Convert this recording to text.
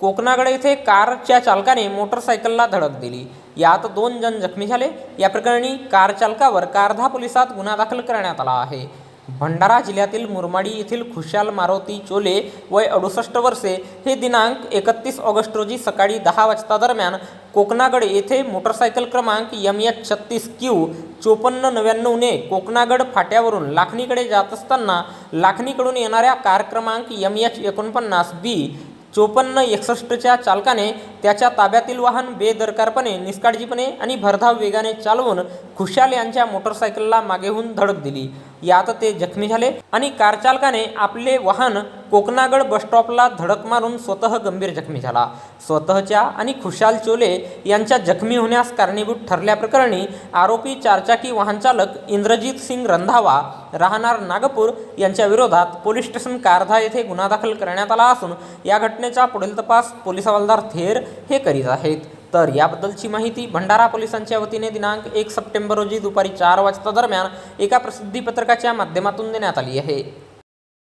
कोकणागड येथे कारच्या चालकाने मोटरसायकलला धडक दिली. यात दोन जण जखमी झाले. या प्रकरणी कार चालकावर कारधा पोलिसात गुन्हा दाखल करण्यात आला आहे. भंडारा जिल्ह्यातील मुरमाडी येथील खुशाल मारुती चोले वय अडुसष्ट वर्षे हे दिनांक एकतीस ऑगस्ट रोजी सकाळी दहा वाजता दरम्यान कोकणागड येथे मोटरसायकल क्रमांक यम एच छत्तीस क्यू चोपन्न नव्याण्णवने कोकणागड फाट्यावरून लाखणीकडे जात असताना लाखणीकडून येणाऱ्या कार क्रमांक यम एच एकोणपन्नास बी चोपन्न एकसष्टच्या चालकाने त्याच्या ताब्यातील वाहन बेदरकारपणे निष्काळजीपणे आणि भरधाव वेगाने चालवून खुशाल यांच्या मोटरसायकलला मागेहून धडक दिली. यात ते जखमी झाले आणि कारचालकाने आपले वाहन कोकणागड बसस्टॉपला धडक मारून स्वतः गंभीर जखमी झाला. स्वतःच्या आणि खुशाल चोले यांच्या जखमी होण्यास कारणीभूत ठरल्याप्रकरणी आरोपी चारचाकी वाहनचालक इंद्रजित सिंग रंधावा राहणार नागपूर यांच्या विरोधात पोलीस स्टेशन कारधा येथे गुन्हा दाखल करण्यात आला असून या घटनेचा पुढील तपास पोलीस हवालदार थेर हे करीत आहेत. तर याबद्दलची माहिती भंडारा पोलिसांच्या वतीने दिनांक एक सप्टेंबर रोजी दुपारी चार वाजता दरम्यान एका प्रसिद्धी पत्रकाच्या माध्यमातून देण्यात आली आहे.